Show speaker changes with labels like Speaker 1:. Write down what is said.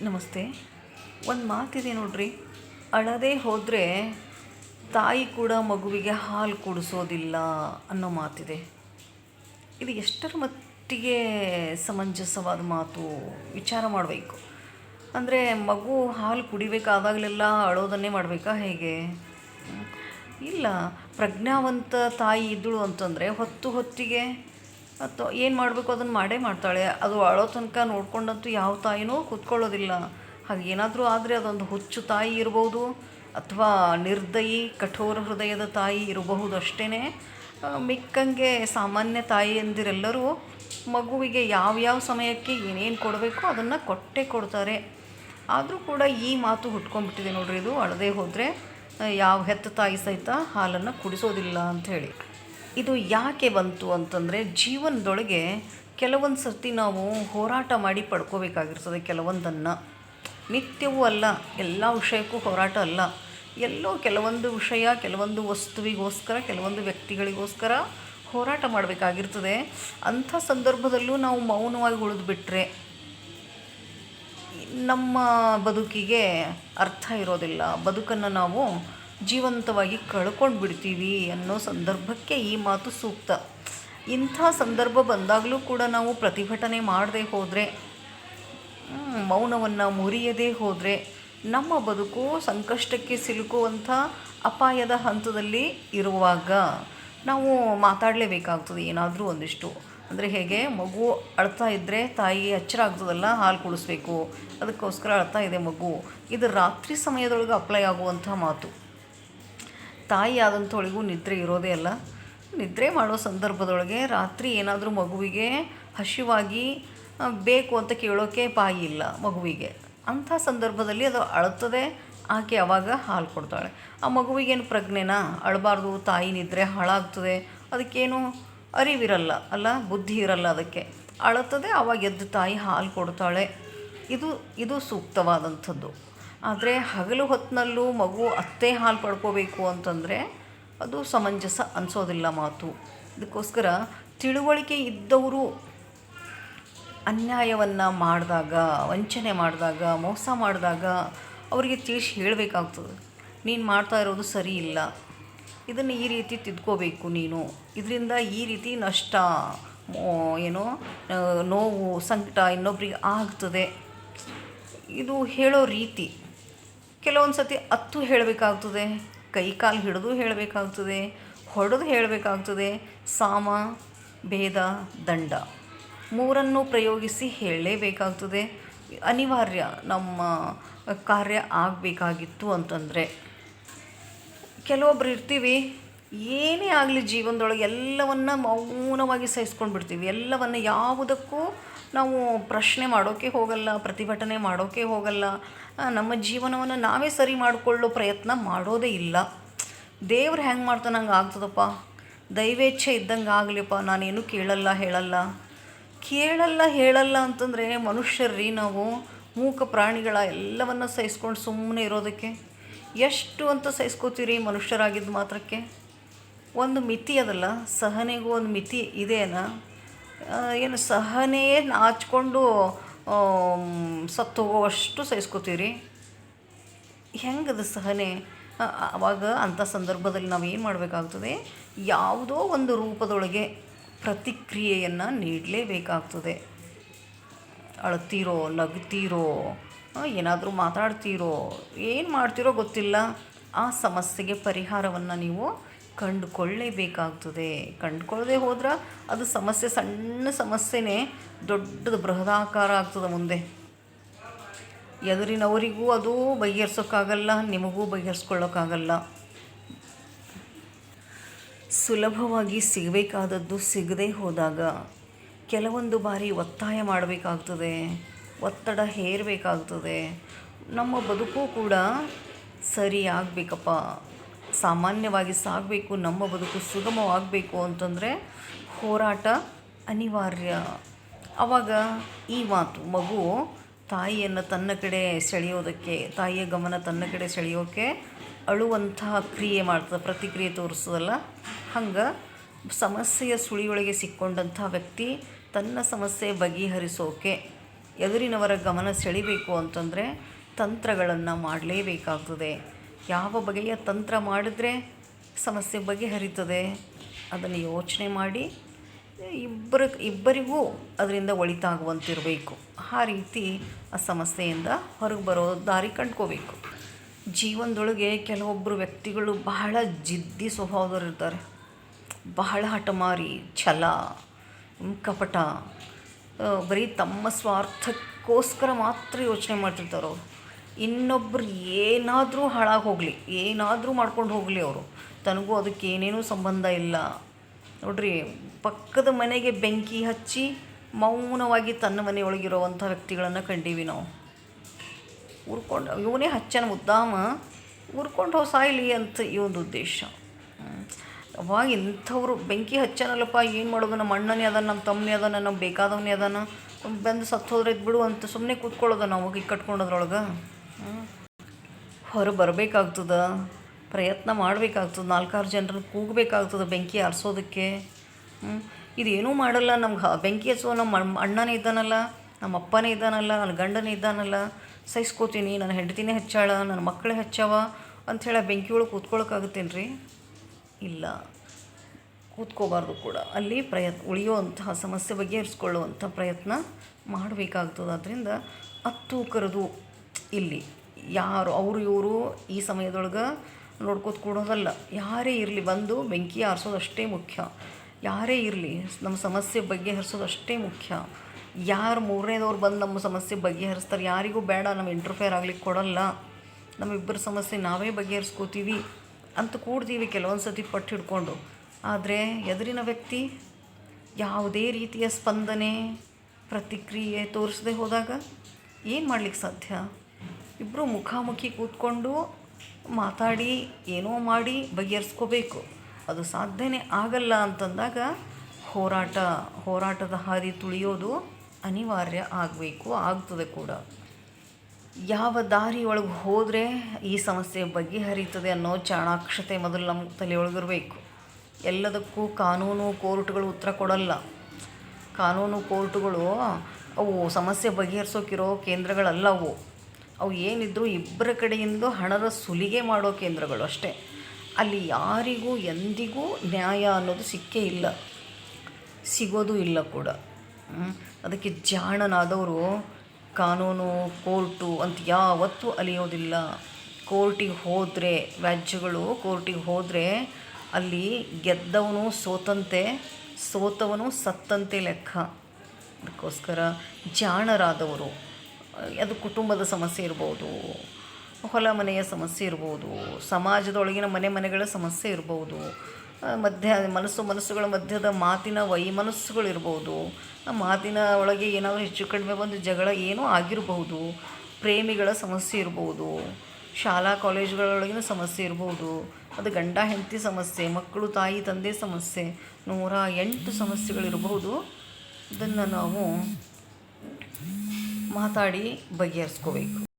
Speaker 1: ನಮಸ್ತೆ. ಒಂದು ಮಾತಿದೆ ನೋಡ್ರಿ. ಅಳದೇ ಹೋದರೆ ತಾಯಿ ಕೂಡ ಮಗುವಿಗೆ ಹಾಲು ಕುಡಿಸೋದಿಲ್ಲ ಅನ್ನೋ ಮಾತಿದೆ. ಇದು ಎಷ್ಟರ ಮಟ್ಟಿಗೆ ಸಮಂಜಸವಾದ ಮಾತು ವಿಚಾರ ಮಾಡಬೇಕು. ಅಂದರೆ ಮಗು ಹಾಲು ಕುಡಿಬೇಕಾದಾಗಲೆಲ್ಲ ಅಳೋದನ್ನೇ ಮಾಡಬೇಕಾ ಹೇಗೆ? ಇಲ್ಲ, ಪ್ರಜ್ಞಾವಂತ ತಾಯಿ ಇದ್ದಳು ಅಂತಂದರೆ ಹೊತ್ತು ಹೊತ್ತಿಗೆ ಅಥವಾ ಏನು ಮಾಡಬೇಕು ಅದನ್ನು ಮಾಡೇ ಮಾಡ್ತಾಳೆ. ಅದು ಅಳೋ ತನಕ ನೋಡ್ಕೊಂಡಂತೂ ಯಾವ ತಾಯಿನೂ ಕೂತ್ಕೊಳ್ಳೋದಿಲ್ಲ. ಹಾಗೆ ಏನಾದರೂ ಆದರೆ ಅದೊಂದು ಹುಚ್ಚು ತಾಯಿ ಇರ್ಬೋದು, ಅಥವಾ ನಿರ್ದಯಿ, ಕಠೋರ ಹೃದಯದ ತಾಯಿ ಇರಬಹುದು ಅಷ್ಟೇ ಮಿಕ್ಕಂಗೆ ಸಾಮಾನ್ಯ ತಾಯಿಯಂದಿರೆಲ್ಲರೂ ಮಗುವಿಗೆ ಯಾವ್ಯಾವ ಸಮಯಕ್ಕೆ ಏನೇನು ಕೊಡಬೇಕೋ ಅದನ್ನು ಕೊಟ್ಟೇ ಕೊಡ್ತಾರೆ. ಆದರೂ ಕೂಡ ಈ ಮಾತು ಹುಟ್ಕೊಂಡ್ಬಿಟ್ಟಿದೆ ನೋಡ್ರಿ ಇದು. ಅಳದೇ ಹೋದರೆ ಯಾವ ಹೆತ್ತ ತಾಯಿ ಸಹಿತ ಹಾಲನ್ನು ಕುಡಿಸೋದಿಲ್ಲ ಅಂಥೇಳಿ ಇದು ಯಾಕೆ ಬಂತು ಅಂತಂದರೆ ಜೀವನದೊಳಗೆ ಕೆಲವೊಂದು ಸರ್ತಿ ನಾವು ಹೋರಾಟ ಮಾಡಿ ಪಡ್ಕೋಬೇಕಾಗಿರ್ತದೆ ಕೆಲವೊಂದನ್ನು. ನಿತ್ಯವೂ ಅಲ್ಲ, ಎಲ್ಲ ವಿಷಯಕ್ಕೂ ಹೋರಾಟ ಅಲ್ಲ. ಎಲ್ಲೋ ಕೆಲವೊಂದು ವಿಷಯ, ಕೆಲವೊಂದು ವಸ್ತುವಿಗೋಸ್ಕರ, ಕೆಲವೊಂದು ವ್ಯಕ್ತಿಗಳಿಗೋಸ್ಕರ ಹೋರಾಟ ಮಾಡಬೇಕಾಗಿರ್ತದೆ. ಅಂಥ ಸಂದರ್ಭದಲ್ಲೂ ನಾವು ಮೌನವಾಗಿ ಉಳಿದುಬಿಟ್ರೆ ನಮ್ಮ ಬದುಕಿಗೆ ಅರ್ಥ ಇರೋದಿಲ್ಲ. ಬದುಕನ್ನು ನಾವು ಜೀವಂತವಾಗಿ ಕಳ್ಕೊಂಡು ಬಿಡ್ತೀವಿ ಅನ್ನೋ ಸಂದರ್ಭಕ್ಕೆ ಈ ಮಾತು ಸೂಕ್ತ. ಇಂಥ ಸಂದರ್ಭ ಬಂದಾಗಲೂ ಕೂಡ ನಾವು ಪ್ರತಿಭಟನೆ ಮಾಡದೆ ಹೋದರೆ ಮೌನವನ್ನು ಮುರಿಯದೇ ಹೋದರೆ, ನಮ್ಮ ಬದುಕು ಸಂಕಷ್ಟಕ್ಕೆ ಸಿಲುಕುವಂಥ ಅಪಾಯದ ಹಂತದಲ್ಲಿ ಇರುವಾಗ ನಾವು ಮಾತಾಡಲೇಬೇಕಾಗ್ತದೆ ಏನಾದರೂ ಒಂದಿಷ್ಟು. ಅಂದರೆ ಹೇಗೆ, ಮಗು ಅಳ್ತಾ ಇದ್ದರೆ ತಾಯಿ ಎಚ್ಚರ ಆಗ್ತದಲ್ಲ, ಹಾಲು ಕುಡಿಸ್ಬೇಕು. ಅದಕ್ಕೋಸ್ಕರ ಅಳ್ತಾ ಇದೆ ಮಗು. ಇದು ರಾತ್ರಿ ಸಮಯದೊಳಗೆ ಅಪ್ಲೈ ಆಗುವಂಥ ಮಾತು. ತಾಯಿ ಆದಂಥವಳಿಗೂ ನಿದ್ರೆ ಇರೋದೇ ಅಲ್ಲ. ನಿದ್ರೆ ಮಾಡೋ ಸಂದರ್ಭದೊಳಗೆ ರಾತ್ರಿ ಏನಾದರೂ ಮಗುವಿಗೆ ಹಸಿವಾಗಿ ಬೇಕು ಅಂತ ಕೇಳೋಕೆ ಬಾಯಿ ಇಲ್ಲ ಮಗುವಿಗೆ. ಅಂಥ ಸಂದರ್ಭದಲ್ಲಿ ಅದು ಅಳುತ್ತದೆ. ಆಕೆ ಅವಾಗ ಹಾಲು ಕೊಡ್ತಾಳೆ. ಆ ಮಗುವಿಗೇನು ಪ್ರಜ್ಞೆನಾ? ಅಳಬಾರ್ದು, ತಾಯಿ ನಿದ್ರೆ ಹಾಳಾಗ್ತದೆ. ಅದಕ್ಕೇನು ಅರಿವಿರಲ್ಲ ಅಲ್ಲ, ಬುದ್ಧಿ ಇರಲ್ಲ ಅದಕ್ಕೆ. ಅಳುತ್ತದೆ ಆವಾಗ ಎದ್ದು ತಾಯಿ ಹಾಲು ಕೊಡ್ತಾಳೆ. ಇದು ಇದು ಸೂಕ್ತವಾದಂಥದ್ದು. ಆದರೆ ಹಗಲು ಹೊತ್ತಿನಲ್ಲೂ ಮಗು ಅತ್ತೆ ಹಾಲು ಪಡ್ಕೋಬೇಕು ಅಂತಂದರೆ ಅದು ಸಮಂಜಸ ಅನಿಸೋದಿಲ್ಲ ಮಾತು. ಇದಕ್ಕೋಸ್ಕರ ತಿಳುವಳಿಕೆ ಇದ್ದವರು ಅನ್ಯಾಯವನ್ನು ಮಾಡಿದಾಗ, ವಂಚನೆ ಮಾಡಿದಾಗ, ಮೋಸ ಮಾಡಿದಾಗ ಅವರಿಗೆ ತಿಳಿಸಿ ಹೇಳಬೇಕಾಗ್ತದೆ. ನೀನು ಮಾಡ್ತಾ ಇರೋದು ಸರಿ ಇಲ್ಲ. ಇದನ್ನು ಈ ರೀತಿ ತಿದ್ಕೋಬೇಕು ನೀನು. ಇದರಿಂದ ಈ ರೀತಿ ನಷ್ಟ ಏನೋ ನೋವು, ಸಂಕಟ ಇನ್ನೊಬ್ರಿಗೆ ಆಗ್ತದೆ. ಇದು ಹೇಳೋ ರೀತಿ. ಕೆಲವೊಂದು ಸತಿ ಅತ್ತು ಹೇಳಬೇಕಾಗ್ತದೆ, ಕೈ ಕಾಲು ಹಿಡಿದು ಹೇಳಬೇಕಾಗ್ತದೆ, ಹೊಡೆದು ಹೇಳಬೇಕಾಗ್ತದೆ, ಸಾಮ, ಭೇದ, ದಂಡ. ಮೂರನ್ನು ಪ್ರಯೋಗಿಸಿ ಹೇಳಲೇಬೇಕಾಗ್ತದೆ. ಅನಿವಾರ್ಯ ನಮ್ಮ ಕಾರ್ಯ ಆಗಬೇಕಾಗಿತ್ತು ಅಂತಂದರೆ. ಕೆಲವೊಬ್ರು ಇರ್ತೀವಿ ಏನೇ ಆಗಲಿ ಜೀವನದೊಳಗೆ ಎಲ್ಲವನ್ನ ಮೌನವಾಗಿ ಸಹಿಸ್ಕೊಂಡು ಬಿಡ್ತೀವಿ ಎಲ್ಲವನ್ನು ಯಾವುದಕ್ಕೂ ನಾವು ಪ್ರಶ್ನೆ ಮಾಡೋಕೆ ಹೋಗಲ್ಲ, ಪ್ರತಿಭಟನೆ ಮಾಡೋಕೆ ಹೋಗಲ್ಲ. ನಮ್ಮ ಜೀವನವನ್ನು ನಾವೇ ಸರಿ ಮಾಡಿಕೊಳ್ಳೋ ಪ್ರಯತ್ನ ಮಾಡೋದೇ ಇಲ್ಲ. ದೇವ್ರು ಹೆಂಗೆ ಮಾಡ್ತಾನೆ ಹಂಗೆ ಆಗ್ತದಪ್ಪ? ದೈವೇಚ್ಛೆ ಇದ್ದಂಗೆ ಆಗಲಿಪ್ಪ. ನಾನೇನು ಕೇಳಲ್ಲ, ಹೇಳಲ್ಲ. ಕೇಳಲ್ಲ, ಹೇಳಲ್ಲ ಅಂತಂದರೆ ಮನುಷ್ಯರ್ರಿ ನಾವು. ಮೂಕ ಪ್ರಾಣಿಗಳ ಎಲ್ಲವನ್ನು ಸಹಿಸ್ಕೊಂಡು ಸುಮ್ಮನೆ ಇರೋದಕ್ಕೆ. ಎಷ್ಟು ಅಂತ ಸಹಿಸ್ಕೋತೀರಿ ಮನುಷ್ಯರಾಗಿದ್ದ ಮಾತ್ರಕ್ಕೆ? ಒಂದು ಮಿತಿ ಅದಲ್ಲ, ಸಹನೆಗೂ ಒಂದು ಮಿತಿ ಇದೆಯೇನ ಏನು ಸಹನೆಯೇ ನಾಚ್ಕೊಂಡು ಸತ್ತು ಹೋಗುವಷ್ಟು ಸಹಿಸ್ಕೋತೀರಿ? ಹೆಂಗದ ಸಹನೆ? ಆವಾಗ ಅಂಥ ಸಂದರ್ಭದಲ್ಲಿ ನಾವು ಏನು ಮಾಡಬೇಕಾಗ್ತದೆ? ಯಾವುದೋ ಒಂದು ರೂಪದೊಳಗೆ ಪ್ರತಿಕ್ರಿಯೆಯನ್ನು ನೀಡಲೇಬೇಕಾಗ್ತದೆ. ಅಳ್ತೀರೋ, ನಗ್ತೀರೋ ಏನಾದರೂ ಮಾತಾಡ್ತೀರೋ, ಏನು ಮಾಡ್ತೀರೋ ಗೊತ್ತಿಲ್ಲ. ಆ ಸಮಸ್ಯೆಗೆ ಪರಿಹಾರವನ್ನು ನೀವು ಕಂಡುಕೊಳ್ಳೇಬೇಕಾಗ್ತದೆ. ಕಂಡುಕೊಳ್ಳದೆ ಹೋದ್ರೆ ಅದು ಸಮಸ್ಯೆ, ಸಣ್ಣ ಸಮಸ್ಯೆನೇ ದೊಡ್ಡದು, ಬೃಹದಾಕಾರ ಆಗ್ತದೆ ಮುಂದೆ. ಎದುರಿನವರಿಗೂ ಅದು ಬಗೆಹರಿಸೋಕ್ಕಾಗಲ್ಲ, ನಿಮಗೂ ಬಗೆಹರಿಸ್ಕೊಳ್ಳೋಕ್ಕಾಗಲ್ಲ. ಸುಲಭವಾಗಿ ಸಿಗಬೇಕಾದದ್ದು ಸಿಗದೇ ಹೋದಾಗ ಕೆಲವೊಂದು ಬಾರಿ ಒತ್ತಾಯ ಮಾಡಬೇಕಾಗ್ತದೆ, ಒತ್ತಡ ಹೇರಬೇಕಾಗ್ತದೆ. ನಮ್ಮ ಬದುಕು ಕೂಡ ಸರಿ ಆಗಬೇಕಪ್ಪ ಸಾಮಾನ್ಯವಾಗಿ ಸಾಗಬೇಕು, ನಮ್ಮ ಬದುಕು ಸುಗಮವಾಗಬೇಕು ಅಂತಂದರೆ ಹೋರಾಟ ಅನಿವಾರ್ಯ. ಆವಾಗ ಈ ಮಾತು, ಮಗು ತಾಯಿಯನ್ನು ತನ್ನ ಕಡೆ ಸೆಳೆಯೋದಕ್ಕೆ, ತಾಯಿಯ ಗಮನ ತನ್ನ ಕಡೆ ಸೆಳೆಯೋಕ್ಕೆ ಅಳುವಂತಹ ಕ್ರಿಯೆ ಮಾಡ್ತದೆ, ಪ್ರತಿಕ್ರಿಯೆ ತೋರಿಸೋದಲ್ಲ ಹಂಗೆ ಸಮಸ್ಯೆಯ ಸುಳಿಯೊಳಗೆ ಸಿಕ್ಕೊಂಡಂಥ ವ್ಯಕ್ತಿ ತನ್ನ ಸಮಸ್ಯೆ ಬಗೆಹರಿಸೋಕೆ, ಎದುರಿನವರ ಗಮನ ಸೆಳಿಬೇಕು ಅಂತಂದರೆ ತಂತ್ರಗಳನ್ನು ಮಾಡಲೇಬೇಕಾಗ್ತದೆ. ಯಾವ ಬಗೆಯ ತಂತ್ರ ಮಾಡಿದ್ರೆ ಸಮಸ್ಯೆ ಬಗೆಹರಿತದೆ? ಅದನ್ನು ಯೋಚನೆ ಮಾಡಿ ಇಬ್ಬರ, ಇಬ್ಬರಿಗೂ ಅದರಿಂದ ಒಳಿತಾಗುವಂತಿರಬೇಕು. ಆ ರೀತಿ ಆ ಸಮಸ್ಯೆಯಿಂದ ಹೊರಗೆ ಬರೋ ದಾರಿ ಕಂಡ್ಕೋಬೇಕು. ಜೀವನದೊಳಗೆ ಕೆಲವೊಬ್ಬರು ವ್ಯಕ್ತಿಗಳು ಬಹಳ ಜಿದ್ದಿ ಸ್ವಭಾವದವರಿರ್ತಾರೆ ಬಹಳ ಹಠಮಾರಿ, ಛಲ, ಕಪಟ ಬರೀ ತಮ್ಮ ಸ್ವಾರ್ಥಕ್ಕೋಸ್ಕರ ಮಾತ್ರ ಯೋಚನೆ ಮಾಡ್ತಿರ್ತಾರೆ ಅವರು ಇನ್ನೊಬ್ರು ಏನಾದರೂ ಹಾಳಾಗಿ ಹೋಗಲಿ, ಏನಾದರೂ ಮಾಡ್ಕೊಂಡು ಹೋಗಲಿ ಅವರು. ತನಗೂ ಅದಕ್ಕೆ ಏನೇನೂ ಸಂಬಂಧ ಇಲ್ಲ. ನೋಡ್ರಿ, ಪಕ್ಕದ ಮನೆಗೆ ಬೆಂಕಿ ಹಚ್ಚಿ ಮೌನವಾಗಿ ತನ್ನ ಮನೆಯೊಳಗಿರುವಂಥ ವ್ಯಕ್ತಿಗಳನ್ನು ಕಂಡೀವಿ ನಾವು. ಉರ್ಕೊಂಡು ಇವನೇ ಹಚ್ಚನ ಮುದ್ದಾಮ ಉರ್ಕೊಂಡು ಹೋಗಿ ಸಾಯ್ಲಿ ಅಂತ ಈ ಒಂದು ಉದ್ದೇಶ. ಅವಾಗ ಇಂಥವ್ರು ಬೆಂಕಿ ಹಚ್ಚನಲ್ಲಪ್ಪ, ಏನು ಮಾಡೋದು, ನಮ್ಮ ಅಣ್ಣನೇ ಅದ ನಮ್ಮ ತಮ್ಮನೇ ಅದಾನ, ನಮ್ಮ ಬೇಕಾದವನೇ ಅದಾನ ಬಂದು ಸತ್ತೋದ್ರೆ ಬಿಡು ಅಂತ ಸುಮ್ಮನೆ ಕೂತ್ಕೊಳ್ಳೋದು ನಾವು ಈಗ ಕಟ್ಕೊಂಡೋದ್ರೊಳಗೆ ಹೊರ ಬರಬೇಕಾಗ್ತದ, ಪ್ರಯತ್ನ ಮಾಡಬೇಕಾಗ್ತದೆ, ನಾಲ್ಕಾರು ಜನರನ್ನು ಕೂಗಬೇಕಾಗ್ತದೆ ಬೆಂಕಿ ಆರಿಸೋದಕ್ಕೆ. ಇದೇನೂ ಮಾಡಲ್ಲ, ನಮ್ಗೆ ಬೆಂಕಿ ಹಚ್ಚೋ ನಮ್ಮ ಅಣ್ಣ- ಅಣ್ಣನೇ ಇದ್ದಾನಲ್ಲ ನಮ್ಮ ಅಪ್ಪನೇ ಇದ್ದಾನಲ್ಲ ನನ್ನ ಗಂಡನೇ ಇದ್ದಾನಲ್ಲ, ಸಹಿಸ್ಕೋತೀನಿ, ನನ್ನ ಹೆಂಡತಿನೇ ಹೆಚ್ಚಾಳ, ನನ್ನ ಮಕ್ಕಳೇ ಹಚ್ಚಾವ ಅಂಥೇಳಿ ಬೆಂಕಿ ಒಳಗೆ ಕೂತ್ಕೊಳ್ಳೋಕ್ಕಾಗುತ್ತೇನು ಇಲ್ಲ. ಕೂತ್ಕೋಬಾರ್ದು ಕೂಡ. ಅಲ್ಲಿ ಪ್ರಯತ್ನ, ಉಳಿಯುವಂತಹ ಸಮಸ್ಯೆ ಬಗೆಹರಿಸ್ಕೊಳ್ಳುವಂಥ ಪ್ರಯತ್ನ ಮಾಡಬೇಕಾಗ್ತದೆ. ಅದರಿಂದ ಅತ್ತು ಕರೆದು ಇಲ್ಲಿ. ಯಾರು, ಅವರು, ಇವರು ಈ ಸಮಯದೊಳಗೆ ನೋಡ್ಕೋತ ಕೂಡೋದಲ್ಲ. ಯಾರೇ ಇರಲಿ, ಬಂದು ಬೆಂಕಿ ಆರಿಸೋದು ಅಷ್ಟೇ ಮುಖ್ಯ. ಯಾರೇ ಇರಲಿ, ನಮ್ಮ ಸಮಸ್ಯೆ ಬಗೆಹರಿಸೋದು ಅಷ್ಟೇ ಮುಖ್ಯ. ಯಾರು ಮೂರನೇದವ್ರು ಬಂದು ನಮ್ಮ ಸಮಸ್ಯೆ ಬಗೆಹರಿಸ್ತಾರೆ, ಯಾರಿಗೂ ಬೇಡ ನಮ್ಮ ಇಂಟರ್ಫೇರ್ ಆಗ್ಲಿಕ್ಕೆ ಕೊಡಲ್ಲ. ನಮ್ಮಿಬ್ಬರ ಸಮಸ್ಯೆ ನಾವೇ ಬಗೆಹರಿಸ್ಕೋತೀವಿ ಅಂತ ಕೂಡ್ತೀವಿ ಕೆಲವೊಂದು ಸತಿ ಪಟ್ಟು ಹಿಡ್ಕೊಂಡು ಆದರೆ ಎದುರಿನ ವ್ಯಕ್ತಿ ಯಾವುದೇ ರೀತಿಯ ಸ್ಪಂದನೆ, ಪ್ರತಿಕ್ರಿಯೆ ತೋರಿಸದೆ ಹೋದಾಗ ಏನು ಮಾಡಲಿಕ್ಕೆ ಸಾಧ್ಯ? ಇಬ್ಬರು ಮುಖಾಮುಖಿ ಕೂತ್ಕೊಂಡು ಮಾತಾಡಿ, ಏನೋ ಮಾಡಿ ಬಗೆಹರಿಸ್ಕೋಬೇಕು. ಅದು ಸಾಧ್ಯನೇ ಆಗಲ್ಲ ಅಂತಂದಾಗ ಹೋರಾಟ, ಹೋರಾಟದ ಹಾದಿ ತುಳಿಯೋದು ಅನಿವಾರ್ಯ ಆಗಬೇಕು, ಆಗ್ತದೆ ಕೂಡ. ಯಾವ ದಾರಿ ಒಳಗೆ ಹೋದರೆ ಈ ಸಮಸ್ಯೆ ಬಗೆಹರಿತದೆ ಅನ್ನೋ ಚಾಣಾಕ್ಷತೆ ಮೊದಲು ನಮ್ಮ ತಲೆಯೊಳಗಿರಬೇಕು. ಎಲ್ಲದಕ್ಕೂ ಕಾನೂನು ಕೋರ್ಟ್ಗಳು ಉತ್ತರ ಕೊಡಲ್ಲ. ಕಾನೂನು ಕೋರ್ಟ್ಗಳು ಅವು ಸಮಸ್ಯೆ ಬಗೆಹರಿಸೋಕಿರೋ ಕೇಂದ್ರಗಳಲ್ಲ ಅವು ಏನಿದ್ರು ಇಬ್ಬರ ಕಡೆಯಿಂದ ಹಣದ ಸುಲಿಗೆ ಮಾಡೋ ಕೇಂದ್ರಗಳು ಅಷ್ಟೇ. ಅಲ್ಲಿ ಯಾರಿಗೂ ಎಂದಿಗೂ ನ್ಯಾಯ ಅನ್ನೋದು ಸಿಕ್ಕೇ ಇಲ್ಲ. ಸಿಗೋದು ಇಲ್ಲ ಕೂಡ. ಅದಕ್ಕೆ ಜಾಣನಾದವರು ಕಾನೂನು, ಕೋರ್ಟು ಅಂತ ಯಾವತ್ತೂ ಅಲಿಯೋದಿಲ್ಲ. ಕೋರ್ಟಿಗೆ ಹೋದರೆ, ವ್ಯಾಜ್ಯಗಳು ಕೋರ್ಟಿಗೆ ಹೋದರೆ ಅಲ್ಲಿ ಗೆದ್ದವನು ಸೋತಂತೆ, ಸೋತವನು ಸತ್ತಂತೆ ಲೆಕ್ಕ. ಅದಕ್ಕೋಸ್ಕರ ಜಾಣರಾದವರು. ಅದು ಕುಟುಂಬದ ಸಮಸ್ಯೆ ಇರ್ಬೋದು, ಹೊಲ ಮನೆಯ ಸಮಸ್ಯೆ ಇರ್ಬೋದು, ಸಮಾಜದೊಳಗಿನ ಮನೆ ಮನೆಗಳ ಸಮಸ್ಯೆ ಇರ್ಬೋದು ಮಧ್ಯ, ಮನಸ್ಸು ಮನಸ್ಸುಗಳ ಮಧ್ಯದ ಮಾತಿನ ವೈಮನಸ್ಸುಗಳಿರ್ಬೋದು ಆ ಮಾತಿನ ಒಳಗೆ ಏನಾದರೂ ಹೆಚ್ಚು ಕಡಿಮೆ ಬಂದು ಜಗಳ ಏನೂ ಆಗಿರಬಹುದು ಪ್ರೇಮಿಗಳ ಸಮಸ್ಯೆ ಇರ್ಬೋದು, ಶಾಲಾ ಕಾಲೇಜುಗಳೊಳಗಿನ ಸಮಸ್ಯೆ ಇರ್ಬೋದು, ಅದು ಗಂಡ ಹೆಂಡತಿ ಸಮಸ್ಯೆ, ಮಕ್ಕಳು ತಾಯಿ ತಂದೆ ಸಮಸ್ಯೆ, ನೂರ ಎಂಟು ಸಮಸ್ಯೆಗಳಿರಬಹುದು ಅದನ್ನು ನಾವು ಮಾತಾಡಿ ಬಗೆಹರಿಸ್ಕೋಬೇಕು.